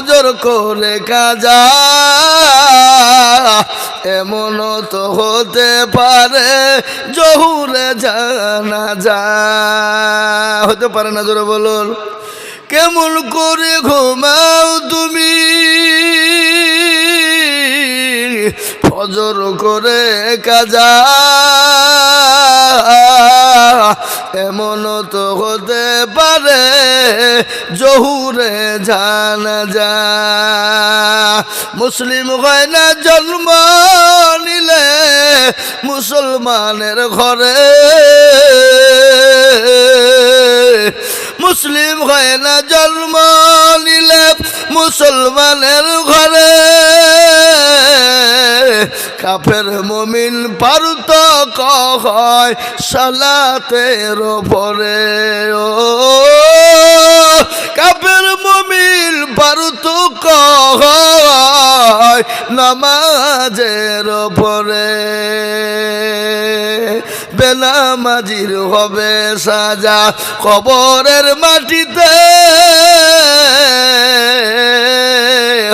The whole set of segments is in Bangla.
ফজর করে কাজা, এমন তো হতে পারে জহুরে জানা যা হতে পারে না বলুন। কেমন করে ঘুমাও তুমি? ফজর করে কাজা। এমন তো হতে পারে, জহুরে জানা যা। মুসলিম হয় না জন্ম নিলে, মুসলমানের ঘরে। মুসলিম হয় না জন্ম নিলে মুসলমানের ঘরে কাফের মমিন পারুত কয় সালাতের পরে ও, কাফের মমিন পারুত কয় নামাজের পরে বেনামাজির হবে সাজা কবরের মাটিতে।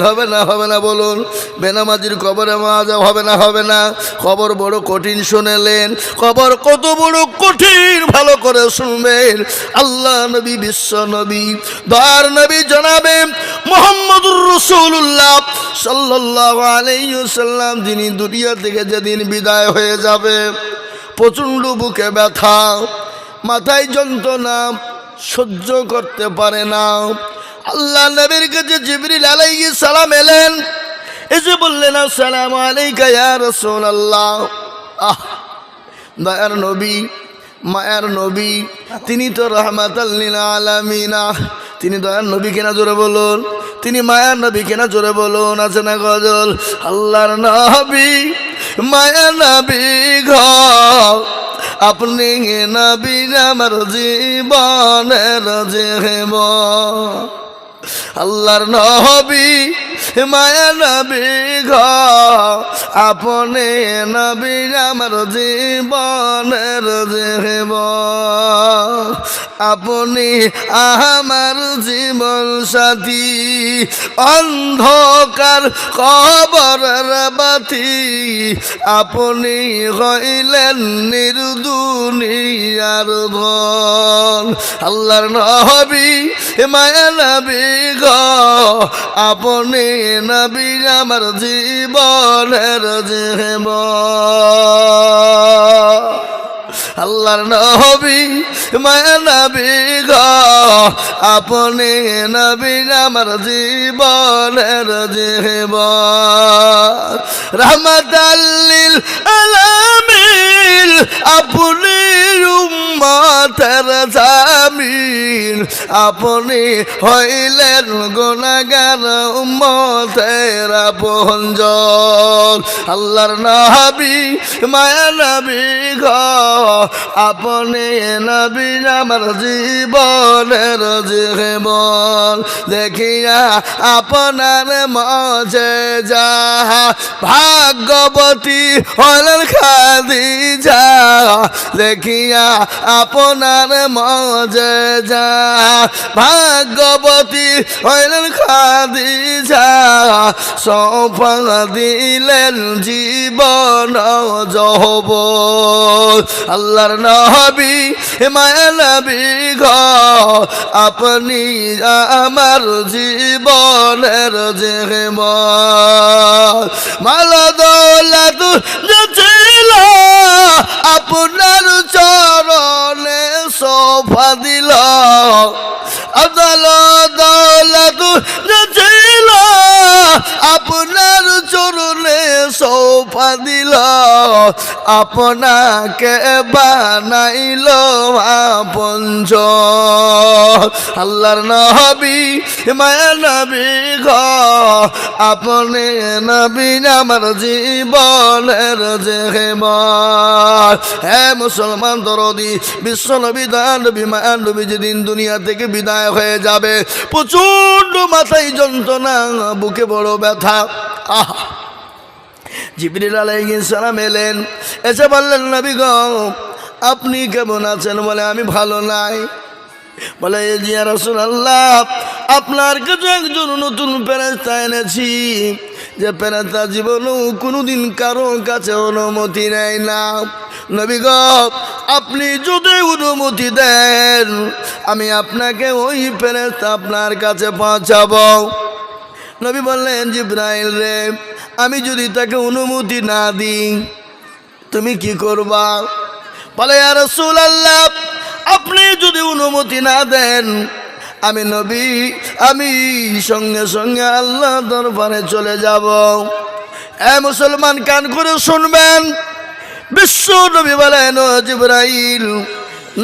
হবে না হবে না বলুন। বেনামাজির কবরে মাজা হবে না হবে না। খবর বড় কঠিন শুনেলেন। খবর কত বড় কঠিন, ভালো করে শুনবেন। আল্লাহ নবী, বিশ্ব নবী, দয়ার নবী জানাবে মোহাম্মদুর রসুল্লাহ সাল্লাহ আলাইসাল্লাম যিনি দুনিয়া থেকে যেদিন বিদায় হয়ে যাবে, প্রচণ্ড বুকে ব্যথা, মাথায় যন্ত্রণা, সহ্য করতে পারে না। আল্লাহ নবীর কাছে জিবরিল আলাইহিস সালাম এলেন। এসে বললেন, আসসালামু আলাইকা ইয়া রাসূলুল্লাহ। আহ, দয়ার নবী, মায়ার নবী, তিনি তো রহমাতাল লিল আলামিনা। তিনি দয়ার নবী কেনা জোরে বলুন, তিনি মায়ার নবী কেনা জোরে বলুন, আছে না গজল? আল্লাহর নবী মায়া নবী ঘর আপনি নবী আমার জীবনের জীব আল্লাহর নবী মায়া নবী ঘ আপনি নবী আমার জীবনের জীব। আপনি আমার জীবন সাথী, অন্ধকার কবরের বাতি। আপনি হইলেন নির্দুনিয়ার ধন। আল্লাহর নবী, মায়া নবী গ, আপনি নবী আমার জীবনের জীব আল্লাহর নবী, মায়া নবী গ, আপনি নবী আমার জীবনের জীব রহমতাল্লিল আলামিন, আপনি উম্মতের জামিন। আপনি হইলেন গুণাগার উম্মতের আপনজন। আল্লাহর নবী, মায়া নবী গ, আপনি নবী আমার জীবনের জীবন। দেখিয়া আপনার মজে যাহা ভাগ্যবতী হলেন খাদি যা দেখিয়া আপনার মজে যা ভাগ্যবতী হইলেন খাদি যা সফা দিলেন জীবন জহব আল্লাহর নবী মায়া ঘ আপনি আমার জীবনের জীব মালা দৌলত ছিল আপনার চরণে সোফা দিল। আদাল দৌলত ছিল আপনার চরণে সোফা দিল। আপনাকে বানাইল আপঞ্চ আল্লাহর নবী মায়া নবী ঘ আপনি নবী আমার জীবনের জেহেম হে মুসলমান দরদি, বিশ্ব নবী দান নবী, মায়া নবী যেদিন দুনিয়া থেকে বিদায় হয়ে যাবে প্রচণ্ড মাথায় যন্ত্রণা, বুকে বড় ব্যথা। আহা! জিবরিল আলাইহিস সালাম এলেন, এসে বললেন, নবী গো, আপনি কেমন আছেন? বলে, আমি ভালো নাই। বলে জিয়া রসুল আল্লাহ আপনার কাছে একজন নতুন প্যারেস্তা এনেছি। যে প্যারেস্তা জীবনেও কোনোদিন কারও কাছে অনুমতি নেয় না। নবী গ, আপনি যদি অনুমতি দেন, আমি আপনাকে ওই প্যারেস্তা আপনার কাছে পৌঁছাবো। নবী বললেন, জিব্রাইল রে, আমি যদি তাকে অনুমতি না দিই, তুমি কি করবা? বলে আর রসুল আল্লাহ আপনি যদি অনুমতি না দেন আমি নবী, আমি সঙ্গে সঙ্গে আল্লাহ দরবারে চলে যাব। এ মুসলমান কান করে শুনবেন। বিশ্ব নবী বলেন জিব্রাইল,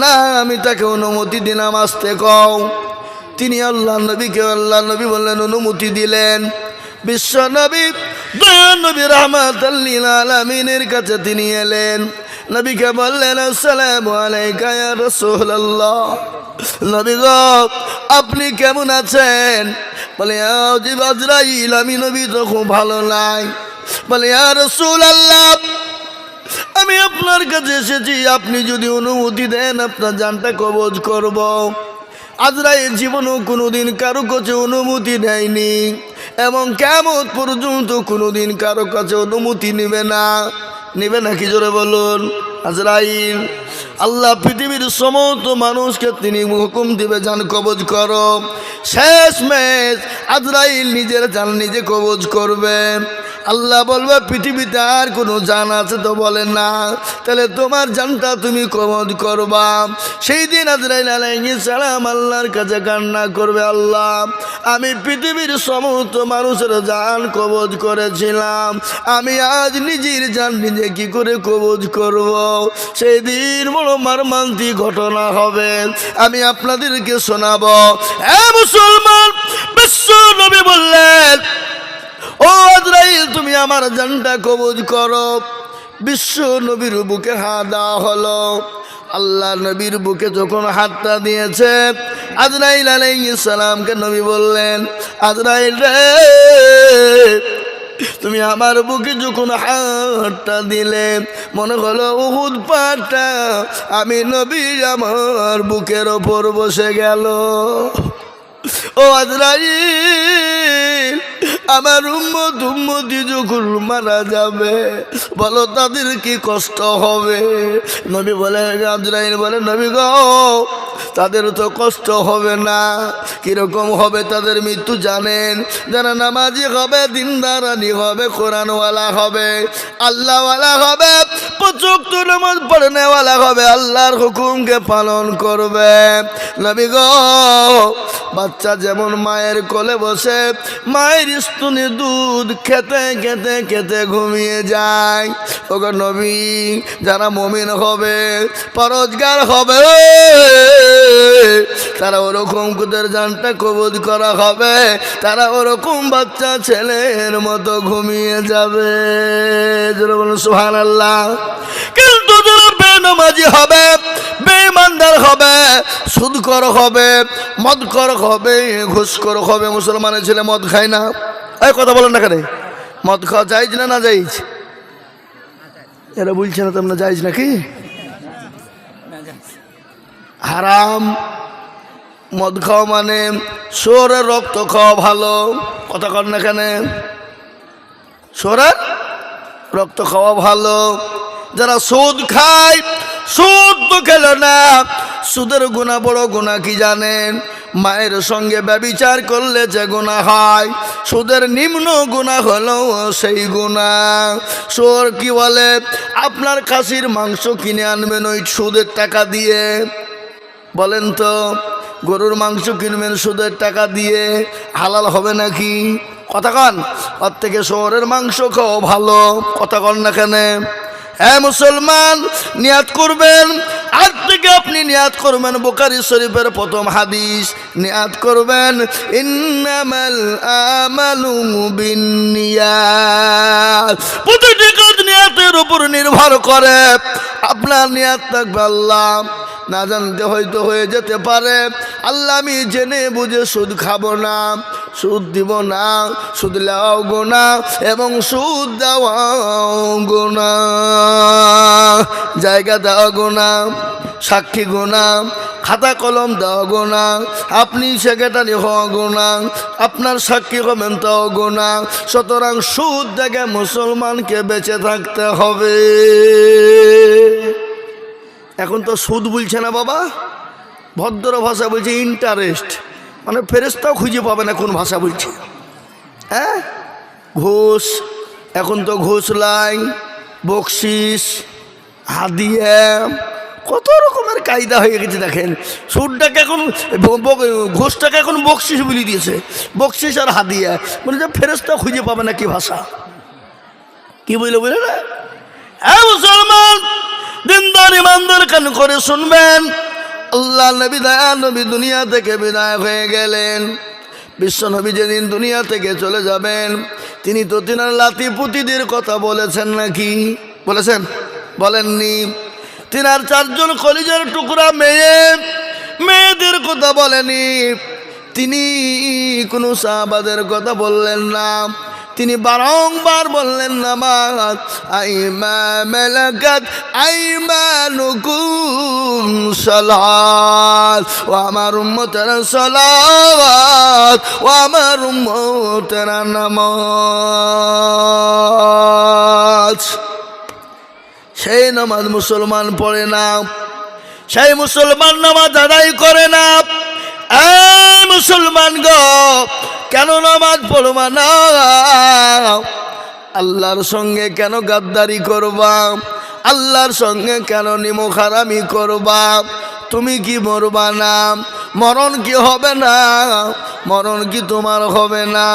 না, আমি তাকে অনুমতি দিলাম, আসতে কও। তিনি আল্লাহ নবীকে আল্লাহ নবী বললেন, অনুমতি দিলেন। বিশ্ব নবী দয়ান নবী রহমাত আলমিনের কাছে তিনি এলেন। নবীকে বললেন, আসসালামু আলাইকা রাসূলুল্লাহ। নবী গো, আপনি কেমন আছেন? বলে আজিব আজরাইল, আমি নবী তো খুব ভালো নাই। বলে, ইয়া রাসূলুল্লাহ, আমি আপনার কাছে এসেছি, আপনি যদি অনুমতি দেন, আপনার জানটা কবজ করব। আজরাইল জীবনও কোনোদিন কারও কাছে অনুমতি নেয়নি এবং কেমন পর্যন্ত কোনোদিন কারও কাছে অনুমতি নেবে না। নেবে নাকি? জোরে বলুন। আজরাইল, আল্লাহ পৃথিবীর সমস্ত মানুষকে তিনি হুকুম দিবে যান কবজ করো। শেষ মেশ আজরাইল নিজের যান নিজে কবজ করবে। আল্লাহ বলবে, পৃথিবীতে আর কোনো জান আছে তো বলে না। তাহলে তোমার জানটা তুমি কবজ করবা। সেই দিন আজরাইল আলাইহিস সালাম আল্লাহর কাছে কান্না করবে, আল্লাহ, আমি পৃথিবীর সমস্ত মানুষের জান কবজ করেছিলাম। আমি আজ নিজের জান নিজে কি করে কবজ করব? সেই দিন বড় মারমান্তি ঘটনা হবে। আমি আপনাদেরকে শোনাবো। হ্যাঁ মুসলমান, বিশ্ব নবী বললেন ও আজরাইল, তুমি আমার জানটা কবজ করো। বিশ্ব নবীর বুকে হাত দেওয়া হলো। আল্লাহ নবীর বুকে যখন হাতটা দিয়েছে, আজরাইল আলাইহিস সালামকে নবী বললেন, আজরাইল রে, তুমি আমার বুকে যখন হাতটা দিলে, মনে হলো উহুদ পাটা আমি নবী আমার বুকের ওপর বসে গেল। ও আজরাইল আমার উম্মত উম্মতি যখন মারা যাবে, বলো তাদের কি কষ্ট হবে? নবী বলে আজরাইল বলে নবী গো তাদের তো কষ্ট হবে না। কীরকম হবে তাদের মৃত্যু জানেন? যারা নামাজি হবে, দিনদারানি হবে, কোরআনওয়ালা হবে, আল্লাহওয়ালা হবে পচুক্ত নামাজ পড়নেওয়ালা হবে, আল্লাহর হুকুমকে পালন করবে। নবী গ, বাচ্চা যেমন মায়ের কোলে বসে, মায়ের স্তনে দুধ খেতে খেতে খেতে ঘুমিয়ে যায়। ওগো নবী, যারা মমিন হবে, পরোজগার হবে তারা ওরকম কুদের জানটা কবজ করা হবে। তারা ওরকম বাচ্চা ছেলের মতো ঘুমিয়ে যাবে। সুহান আল্লাহ কিন্তু বেনমাজি হবে বেমানদার হবে, সুদকর হবে, মদকর হবে ঘুষকর হবে, মুসলমানের ছেলে মদ খায় না। এই কথা বলেন না কেন? মদ খাওয়া যাইজ না না যাইজ এরা বলছে না তোমরা যাইজ নাকি? হারাম। মদ খাওয়া মানে সোরের রক্ত খাওয়া ভালো। কথা কর না কেন? সোরের রক্ত খাওয়া ভালো। যারা সুদ খায়, সুদ তো খেল না। সুদের গুণা বড় গুণা কি জানেন? মায়ের সঙ্গে ব্যবিচার করলে যে গুণা হয়, সুদের নিম্ন গুণা হলো সেই গুণা। সোর কি বলে? আপনার খাসির মাংস কিনে আনবেন ওই সুদের টাকা দিয়ে। বলেন তো, গরুর মাংস কিনবেন সুদের টাকা দিয়ে, হালাল হবে নাকি? কথা কন ওর থেকে শহরের মাংস খাও, ভালো, কথা কন না কেন? হ্যাঁ মুসলমান, নিয়াত করবেন। আজ থেকে আপনি নিয়াত করবেন বোকারি শরীফের প্রথম হাদিস, নিয়াত করবেন। ইন্নামাল আমালু প্রতিটি কাজ নিয়াতের উপর নির্ভর করে। আপনার নিয়াত থাকবে আল্লাহ। না জানতে হয়তো হয়ে যেতে পারে। আল্লাহ আমি জেনে বুঝে সুদ খাব না। সুদ দিব না, সুদ লাও গোনা এবং সুদ দেওয়াও গোনা জায়গা দেওয়া গোনা সাক্ষী গোনা খাতা কলম দেওয়া গোনা আপনি সেক্রেটারি হওয়া গোনা আপনার সাক্ষী হবেন তাও গোনা সুতরাং সুদ দেখে মুসলমানকে বেঁচে থাকতে হবে। এখন তো সুদ বলছে না বাবা? ভদ্র ভাষা বলছে ইন্টারেস্ট মানে ফেরেস্তাও খুঁজে পাবে না কোন ভাষা বলছে। হ্যাঁ? ঘোষ, এখন তো ঘোষ লাইন বকশিস, হাদিয়া, কত রকমের কায়দা হয়ে গেছে দেখেন। সুরটাকে এখন ব- এখন বকশিস বলে দিয়েছে। বকশিস আর হাদিয়া। মানে যে ফেরেস্তা খুঁজে পাবে না কি ভাষা। কি বলল বুঝলে না? হ্যাঁ মুসলমান! দিনদার ইমানদার কান করে শুনবেন। আল্লাহ নবী দয়া নবী দুনিয়া থেকে বিদায় হয়ে গেলেন। বিশ্ব নবী যেদিন দুনিয়া থেকে চলে যাবেন, তিনি তো তিনার লাতি পুতিদের কথা বলেছেন নাকি? বলেছেন? বলেননি। তিনার চারজন কলিজের টুকরা মেয়ে, মেয়েদের কথা বলেনি। তিনি কোনো সাহাবাদের কথা বললেন না। তিনি বারংবার বললেন, নামাজ আইমা মেলাকাত আইমানুকুম সালাত, ও আমার উম্মতেরা সালাত ও আমার উম্মতেরা নামাজ। সেই নামাজ মুসলমান পড়ে না, সেই মুসলমান নামাজ আদায় করে না। মুসলমান গো, কেন নামাজ পড়বা না। আল্লাহর সঙ্গে কেন গাদ্দারি করবা? আল্লাহর সঙ্গে কেন নিমখারামি করবা? তুমি কি মরবা না? মরণ কি হবে না? মরণ কি তোমার হবে না?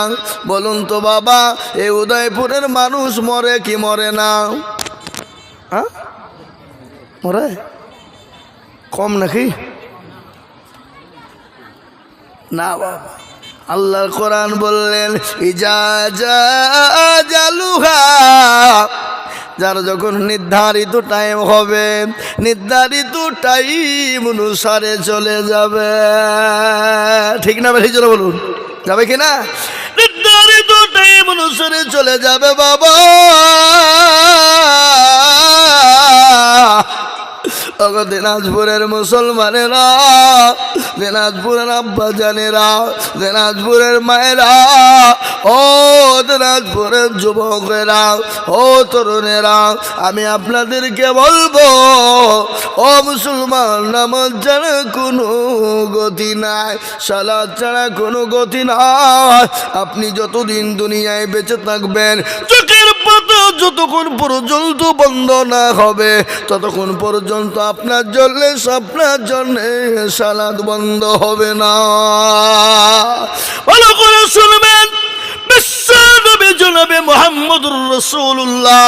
বলুন তো বাবা এই উদয়পুরের মানুষ মরে কি মরে না? হ্যাঁ মরে? কম নাকি? না বাবা। আল্লাহর কোরআন বললেন যার যখন নির্ধারিত টাইম হবে, নির্ধারিত টাইম অনুসারে চলে যাবে। ঠিক না বেশি চলে বলুন, যাবে কি না? নির্ধারিত টাইম অনুসারে চলে যাবে বাবা। দিনাজপুরের মুসলমানেরা, দিনাজপুরের আব্বা জানেরা দিনাজপুরের মায়েরা, ও দিনাজপুরের যুবকেরা, ও তরুণেরা, আমি আপনাদেরকে বলব, ও মুসলমান, নামাজ ছাড়া কোনো গতি নাই, সালাদ ছাড়া কোনো গতি নাই, আপনি যতদিন দুনিয়ায় বেঁচে থাকবেন চোখের পাতা যতক্ষণ পর্যন্ত বন্ধ না হবে, ততক্ষণ পর্যন্ত আপনার জন্যে আপনার জন্যে সালাদ বন্ধ হবে না। ভালো করে শুনবেন বিশ্ব নবী জনাবে মোহাম্মদুর রসুল্লাহ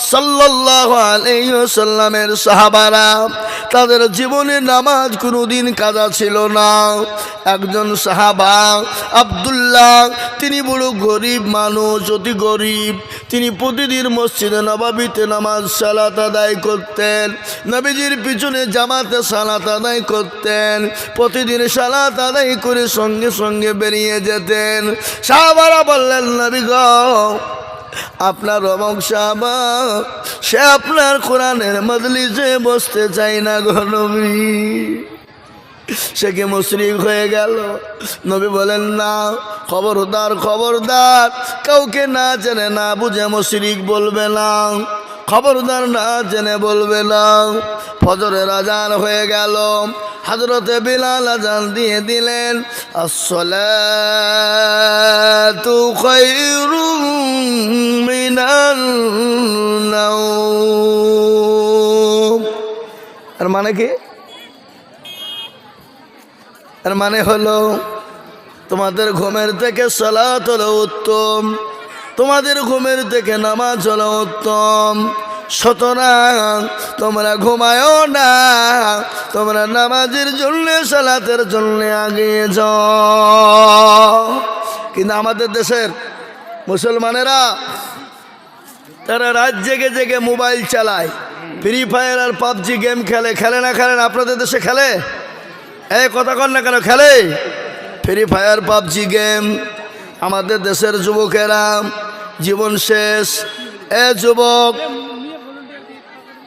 সাল্লাল্লাহু আলাইহি ওয়াসাল্লামের সাহাবারা, তাদের জীবনে নামাজ কোনোদিন কাজা ছিল না। একজন সাহাবা, আব্দুল্লাহ, তিনি বড় গরিব মানুষ, অতি গরিব। তিনি প্রতিদিন মসজিদে নবাবিতে নামাজ সালাত আদায় করতেন, নবীজির পিছনে জামাতে সালাত আদায় করতেন, প্রতিদিন সালাত আদায় করে সঙ্গে সঙ্গে বেরিয়ে যেতেন। সাহাবারা বললেন, নবী আপনার অমক সাহাবা সে আপনার কোরআনের মজলিসে বসতে চাই না গনবী সে কি মুশরিক হয়ে গেল? নবী বলেন, না, খবরদার খবরদার, কাউকে না জেনে না বুঝে মুশরিক বলবে না। খবরদার না জেনে বলবে না। ফজরের আজান হয়ে গেল হজরতে বিলাল আজান দিয়ে দিলেন, আসসালাতু খায়রুম মিনান নাওম। আর মানে কি? আর মানে হলো, তোমাদের ঘুমের থেকে সলাত হলো উত্তম, তোমাদের ঘুমের থেকে নামাজ হলো উত্তম। সুতরাং তোমরা ঘুমায়ও না, তোমরা নামাজের জন্য, সালাতের জন্য আগিয়ে যাও। কিন্তু আমাদের দেশের মুসলমানেরা, তারা রাত জেগে জেগে মোবাইল চালায়। ফ্রি ফায়ার আর পাবজি গেম খেলে খেলে না খেলেন আপনাদের দেশে খেলে? এই কথা কর না কেন, খেলে? ফ্রি ফায়ার পাবজি গেম, আমাদের দেশের যুবকেরা, জীবন শেষ। এ যুবক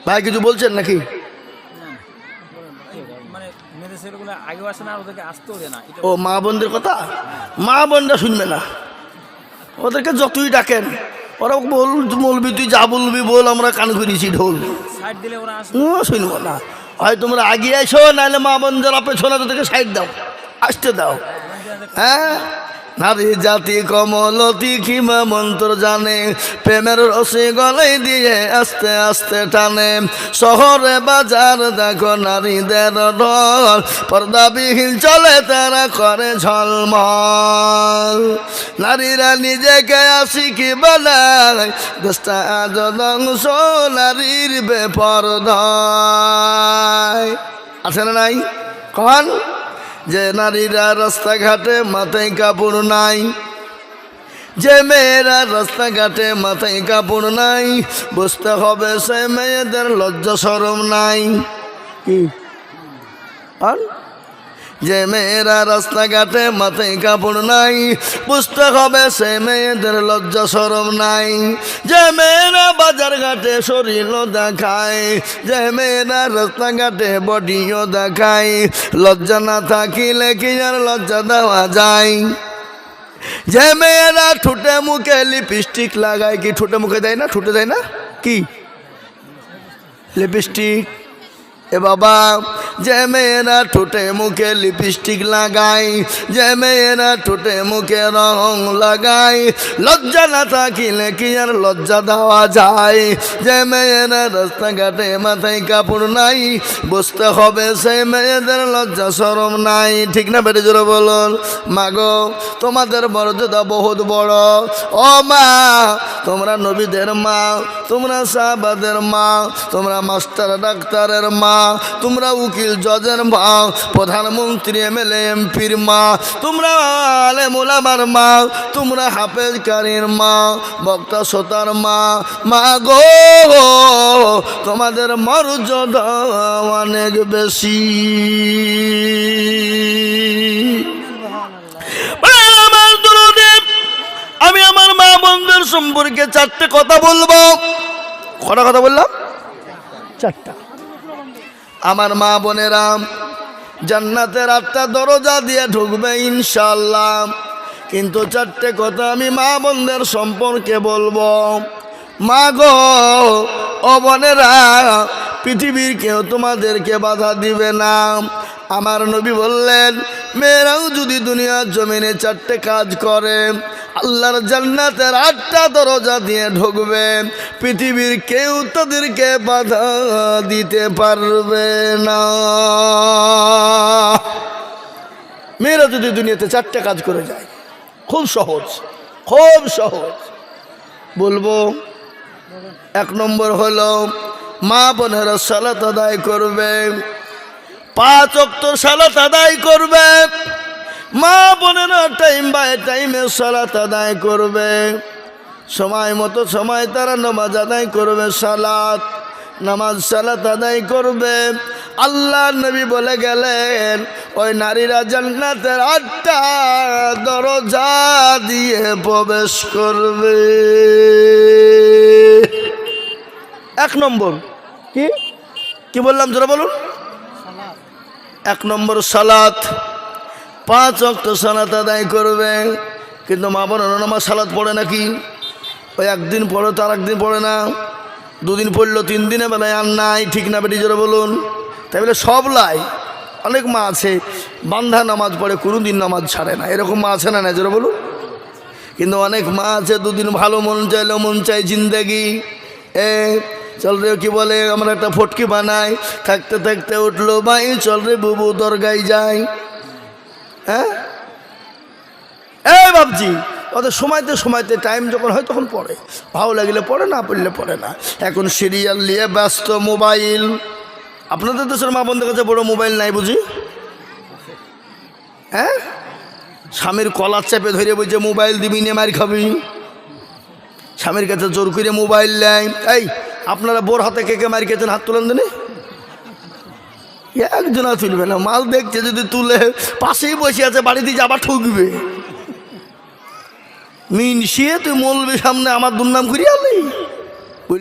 ভাই কিছু বলছেন নাকি? মানে আসে ও মা বোনদের কথা? মা বোনরা শুনবে না। ওদেরকে যতই ডাকেন ওরা বল বলবি তুই যা বলবি বল আমরা কান করেছি ঢোল। আসে শুনব না। হয় তোমরা আগিয়ে এসো নাহলে মা বোন যারা পেছনে তাদেরকে সাইড দাও আসতে দাও। হ্যাঁ? নারী জাতি কমলতি খিমা মন্ত্র জানে, প্রেমের রসে গলে দিয়ে আস্তে আস্তে টানে। শহরে বাজার দেখো নারীদের ঢল পর্দাবিহীন চলে তারা করে ঝলমল। নারীরা নিজেকে আসি কি বানায়, দেশটা আজ ধ্বংস, নারীর বেপরদায়। আছে না নাই? কন? যে নারীরা রাস্তাঘাটে মাথায় কাপড় নাই, যে মেয়েরা রাস্তাঘাটে মাথায় কাপড় নাই, বুঝতে হবে সে মেয়েদের লজ্জা সরম নাই। কি? আর যে মেয়েরা রাস্তাঘাটে মাথায় কাপড় নাই বুঝতে হবে সে মেয়েদের লজ্জা সরম নাই। যে মেয়েরা বাজার ঘাটে শরীর দেখায়, যে মেয়েরা রাস্তাঘাটে বডিও দেখায়, লজ্জা না থাকিলে কি আর লজ্জা দেওয়া যায়? যে মেয়েরা ঠোঁটে মুখে লিপস্টিক লাগায়, কি ঠোঁটে মুখে দেয় না? ঠোঁটে দেয় না? কি? লিপস্টিক এ বাবা, যে মেয়েরা ঠোঁটে মুখে লিপস্টিক লাগায়, যে মেয়েরা ঠোঁটে মুখে রং লাগায়, লজ্জা না থাকিলে কি আর লজ্জা দেওয়া যায়? যে মেয়েরা রাস্তাঘাটে মাথায় কাপড় নাই বুঝতে হবে সেই মেয়েদের লজ্জা সরম নাই। ঠিক না বেটে জোরে বলুন? মাগো, তোমাদের মর্যাদা বহুত বড়। ও মা, তোমরা নবীদের মা, তোমরা সাহাবাদের মা, তোমরা মাস্টার ডাক্তারের মা তোমরা উকিল জজের মা প্রধানমন্ত্রী এমএলএ এমপির মা তোমরা আলে মোলামার মা তোমরা হাফেজ কারির মা বক্তা সোতার মা। মা গো তোমাদের মর্যাদা অনেক বেশি। আমি আমার মা বন্ধুর সম্পর্কে চারটে কথা বলব। কটা কথা বললাম? চারটা। আমার মা বোনেরা, জান্নাতের আটটা দরজা দিয়ে ঢুকবে ইনশাল্লাহ কিন্তু চারটে কথা আমি মা বোনদের সম্পর্কে বলব। মা গো, ও বোনেরা, পৃথিবীর কেউ তোমাদেরকে বাধা দিবে না। আমার নবী বললেন মেয়েরাও যদি দুনিয়ার জমিনে চারটে কাজ করে, আল্লাহর জান্নাতের আটটা দরজা দিয়ে ঢুকবে, পৃথিবীর কেউ তাদেরকে বাধা দিতে পারবে না। মেয়েরা যদি দুনিয়াতে চারটে কাজ করে যায়, খুব সহজ খুব সহজ। বলব, এক নম্বর হলো, মা বোনেরা সালাত আদায় করবে। পাঁচ অক্ত সালাত আদায় করবে। মা বোনেরা টাইম বাই টাইমে সালাত আদায় করবে। সময় মতো সময় তারা নামাজ আদায় করবে, সালাত, নামাজ সালাত আদায় করবে। আল্লাহ নবী বলে গেলেন, ওই নারীরা জান্নাতের আটটা দরজা দিয়ে প্রবেশ করবে। এক নম্বর, কি? কি বললাম, জোরা বলুন? এক নম্বর সালাত। পাঁচ অক্ট সালাত আদায় করবে কিন্তু মা বোন নামাজ সালাত পড়ে নাকি? ওই একদিন পড়ো তার একদিন পড়ে না। দুদিন পড়ল, তিন দিনে বেলায় আর নাই, ঠিক না বেটি, জোরে বলুন। তাই বলে সব লাই, অনেক মা আছে বান্ধা নামাজ পড়ে কোনো দিন নামাজ ছাড়ে না। এরকম মা আছে না না জোরে বলুন। কিন্তু অনেক মা আছে, দুদিন ভালো মন চাইলেও মন চাই জিন্দেগি। এ চল রে, কি বলে? আমরা একটা ফটকি বানাই। থাকতে থাকতে উঠল ভাই চল রে বুবু দরগাই যাই। হ্যাঁ? এই বাবজি ওদের সময়তে সময়তে টাইম যখন হয় তখন পড়ে। ভালো লাগলে পড়ে, না পড়লে পড়ে না। এখন সিরিয়াল নিয়ে ব্যস্ত মোবাইল আপনাদের দেশের মা বন্ধুর কাছে বড় মোবাইল নাই বুঝি? হ্যাঁ? স্বামীর কলার চেপে ধরে বলছে মোবাইল দিবি নিয়ে মার খাবি। স্বামীর কাছে জোর করে মোবাইল নেয়। এই আপনারা বোর হাতে কেকে মারি খেয়েছেন? হাত তুলেন দিনে? একজনা তুলবে না, মাল দেখছে, যদি তুলে পাশেই বসে আছে বাড়িতে যাবার ঠুকবে। মিনসিয়ে তুই মলবি সামনে, আমার দুর্নাম করিয়া আলি?